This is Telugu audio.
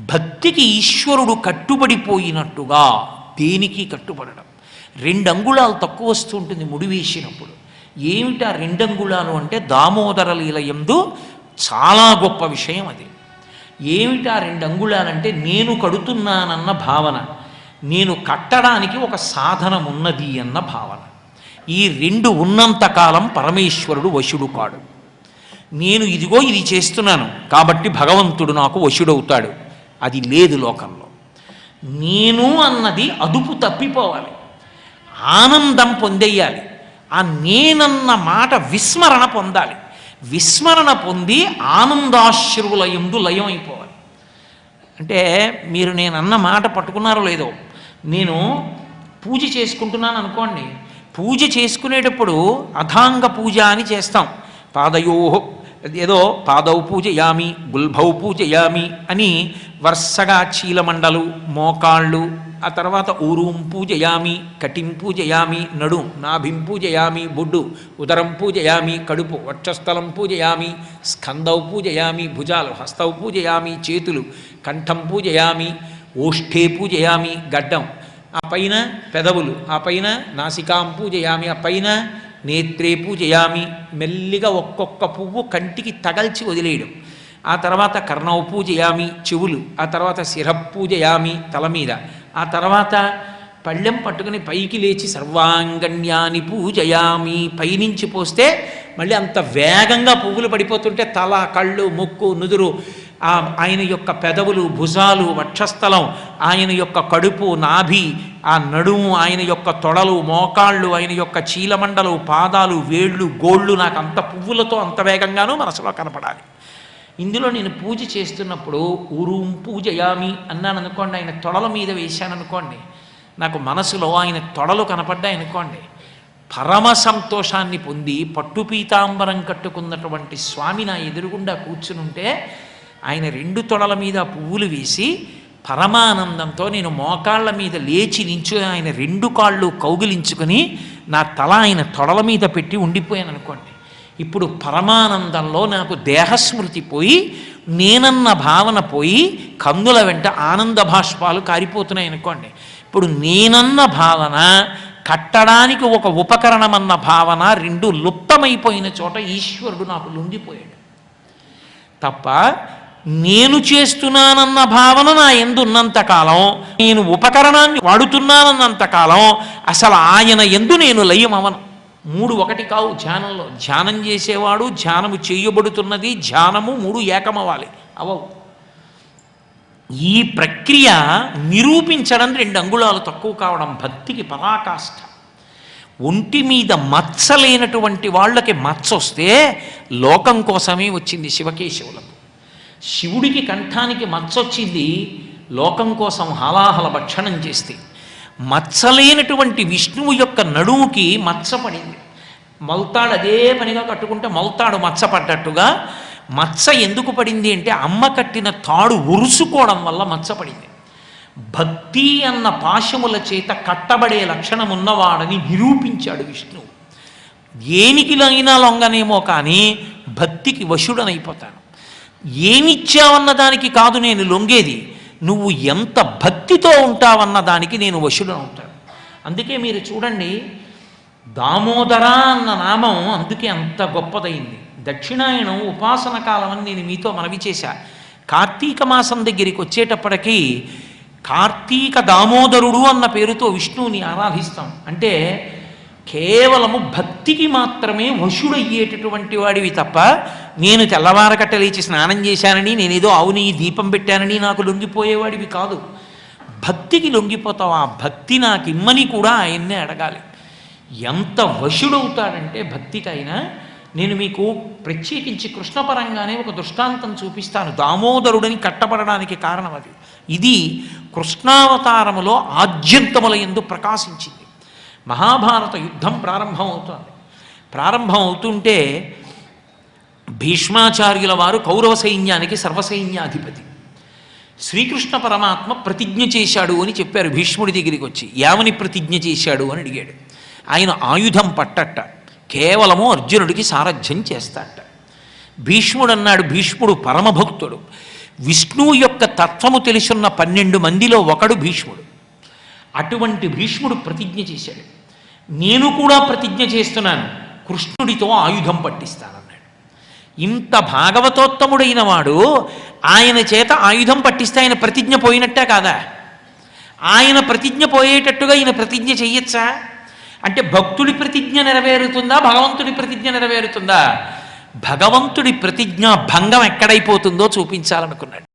భక్తికి ఈశ్వరుడు కట్టుబడిపోయినట్టుగా దేనికి కట్టుబడడం? రెండు అంగుళాలు తక్కువ వస్తూ ఉంటుంది ముడి వేసినప్పుడు. ఏమిటా రెండు అంగుళాలు అంటే దామోదర లీలయందు చాలా గొప్ప విషయం అది. ఏమిటా రెండు అంగుళాలంటే నేను కడుతున్నానన్న భావన. నేను కట్టడానికి ఒక సాధనం ఉన్నది అన్న భావన. ఈ రెండు ఉన్నంతకాలం పరమేశ్వరుడు వశుడు కాడు. నేను ఇదిగో ఇది చేస్తున్నాను. కాబట్టి భగవంతుడు నాకు వశుడవుతాడు. అది లేదు లోకంలో. నేను అన్నది అదుపు తప్పిపోవాలి. ఆనందం పొందేయాలి. ఆ నేనన్న మాట విస్మరణ పొందాలి. విస్మరణ పొంది ఆనందాశ్రువుల ఎందు లయం అయిపోవాలి. అంటే మీరు నేను అన్న మాట పట్టుకున్నారో లేదో నేను పూజ చేసుకుంటున్నాను అనుకోండి. పూజ చేసుకునేటప్పుడు అధాంగ పూజ అని చేస్తాం. పాదయోహో ఏదో పాదౌ పూజయామి గుల్భౌ పూజయామి అని వరుసగా చీలమండలు మోకాళ్ళు ఆ తర్వాత ఊరూం పూజయామి కటిం పూజయామి నడు నాభిం పూజయామి బొడ్డు ఉదరం పూజయామి కడుపు వక్షస్థలం పూజయామి స్కందౌ పూజయామి భుజాలు హస్తౌ పూజయామి చేతులు కంఠం పూజయామి ఓష్ఠే పూజయామి గడ్డం. ఆ పైన పెదవులు ఆ పైన నాసికాం పూజయామి ఆ పైన నేత్రే పూజయామి. మెల్లిగా ఒక్కొక్క పువ్వు కంటికి తగల్చి వదిలేయడం. ఆ తర్వాత కర్ణవు పూజయామి చెవులు. ఆ తర్వాత శిర పూజయామి తల మీద. ఆ తర్వాత పళ్ళెం పట్టుకుని పైకి లేచి సర్వాంగణ్యాన్ని పూజయామి. పైనుంచి పోస్తే మళ్ళీ అంత వేగంగా పువ్వులు పడిపోతుంటే తల కళ్ళు ముక్కు నుదురు ఆ ఆయన యొక్క పెదవులు భుజాలు వక్షస్థలం ఆయన యొక్క కడుపు నాభి ఆ నడుము ఆయన యొక్క తొడలు మోకాళ్ళు ఆయన యొక్క చీలమండలు పాదాలు వేళ్ళు గోళ్ళు నాకు అంత పువ్వులతో అంత వేగంగానూ మనసులో కనపడాలి. ఇందులో నేను పూజ చేస్తున్నప్పుడు ఉరుం పూజయామి అన్నాను అనుకోండి ఆయన తొడల మీద వేశాను అనుకోండి నాకు మనసులో ఆయన తొడలు కనపడ్డాయి అనుకోండి పరమ సంతోషాన్ని పొంది పట్టు పీతాంబరం కట్టుకున్నటువంటి స్వామి నా ఎదురుగుండా కూర్చునుంటే ఆయన రెండు తొడల మీద పువ్వులు వేసి పరమానందంతో నేను మోకాళ్ళ మీద లేచి నించు ఆయన రెండు కాళ్ళు కౌగిలించుకొని నా తల ఆయన తొడల మీద పెట్టి ఉండిపోయాను అనుకోండి. ఇప్పుడు పరమానందంలో నాకు దేహస్మృతి పోయి నేనన్న భావన పోయి కందుల వెంట ఆనంద భాష్పాలు కారిపోతున్నాయి అనుకోండి. ఇప్పుడు నేనన్న భావన కట్టడానికి ఒక ఉపకరణం అన్న భావన రెండు లుప్తమైపోయిన చోట ఈశ్వరుడు నాకు లొంగిపోయాడు. తప్ప నేను చేస్తున్నానన్న భావన నా ఎందున్నంత కాలం నేను ఉపకరణాన్ని వాడుతున్నానన్నంత కాలం అసలు ఆయన ఎందు నేను లయమవను. మూడు ఒకటి కావు ధ్యానంలో. ధ్యానం చేసేవాడు ధ్యానము చేయబడుతున్నది ధ్యానము మూడు ఏకమవ్వాలి. అవవు. ఈ ప్రక్రియ నిరూపించడం రెండు అంగుళాలు తక్కువ కావడం భక్తికి పరాకాష్ఠ ఒంటి మీద మచ్చ లేనటువంటి వాళ్ళకి మచ్చ వస్తే లోకం కోసమే వచ్చింది శివకేశవులకు. శివుడికి కంఠానికి మచ్చ వచ్చింది లోకం కోసం హలాహల భక్షణం చేస్తే. మచ్చలేనటువంటి విష్ణువు యొక్క నడుముకి మచ్చ పడింది. మల్తాడు అదే పనిగా కట్టుకుంటే మల్తాడు మచ్చపడ్డట్టుగా మచ్చ ఎందుకు పడింది అంటే అమ్మ కట్టిన తాడు ఉరుసుకోవడం వల్ల మచ్చ పడింది. భక్తి అన్న పాశముల చేత కట్టబడే లక్షణం ఉన్నవాడని నిరూపించాడు విష్ణువు. దేనికిలైనా లొంగనేమో కానీ భక్తికి వశుడనైపోతాను ఏమిచ్చావన్న దానికి కాదు నేను లొంగేది. నువ్వు ఎంత భక్తితో ఉంటావన్న దానికి నేను వశుడనవుతాను అందుకే మీరు చూడండి దామోదర అన్న నామం అందుకే అంత గొప్పదైంది. దక్షిణాయనం ఉపాసన కాలం అని నేను మీతో మనవి చేశా. కార్తీక మాసం దగ్గరికి వచ్చేటప్పటికీ కార్తీక దామోదరుడు అన్న పేరుతో విష్ణువుని ఆరాధిస్తాం. అంటే కేవలము భక్తికి మాత్రమే వశుడయ్యేటటువంటి వాడివి తప్ప నేను తెల్లవారకట్ట లేచి స్నానం చేశానని నేనేదో ఈ దీపం పెట్టానని నాకు లొంగిపోయేవాడివి కాదు. భక్తికి లొంగిపోతావు ఆ భక్తి నాకు ఇమ్మని కూడా ఆయన్నే అడగాలి. ఎంత వశుడవుతాడంటే భక్తికైనా నేను మీకు ప్రత్యేకించి కృష్ణపరంగానే ఒక దృష్టాంతం చూపిస్తాను. దామోదరుడని కట్టబడడానికి కారణం అది. ఇది కృష్ణావతారములో ఆద్యంతముల ఎందు ప్రకాశించింది. మహాభారత యుద్ధం ప్రారంభం అవుతుంది ప్రారంభం అవుతుంటే భీష్మాచార్యుల వారు కౌరవ సైన్యానికి సర్వసైన్యాధిపతి. శ్రీకృష్ణ పరమాత్మ ప్రతిజ్ఞ చేశాడు అని చెప్పారు భీష్ముడి దగ్గరికి వచ్చి. యావని ప్రతిజ్ఞ చేశాడు అని అడిగాడు. ఆయన ఆయుధం పట్టట కేవలము అర్జునుడికి సారథ్యం చేస్తాట. భీష్ముడు అన్నాడు భీష్ముడు పరమభక్తుడు. విష్ణువు యొక్క తత్వము తెలుసున్న పన్నెండు మందిలో ఒకడు భీష్ముడు. అటువంటి భీష్ముడు ప్రతిజ్ఞ చేశాడు. నేను కూడా ప్రతిజ్ఞ చేస్తున్నాను. కృష్ణుడితో ఆయుధం పట్టిస్తానన్నాడు. ఇంత భాగవతోత్తముడైన వాడు ఆయన చేత ఆయుధం పట్టిస్తే ఆయన ప్రతిజ్ఞ పోయినట్టే కాదా? ఆయన ప్రతిజ్ఞ పోయేటట్టుగా ఈయన ప్రతిజ్ఞ చెయ్యొచ్చా? అంటే భక్తుడి ప్రతిజ్ఞ నెరవేరుతుందా? భగవంతుడి ప్రతిజ్ఞ నెరవేరుతుందా? భగవంతుడి ప్రతిజ్ఞ భంగం ఎక్కడైపోతుందో చూపించాలనుకున్నాడు.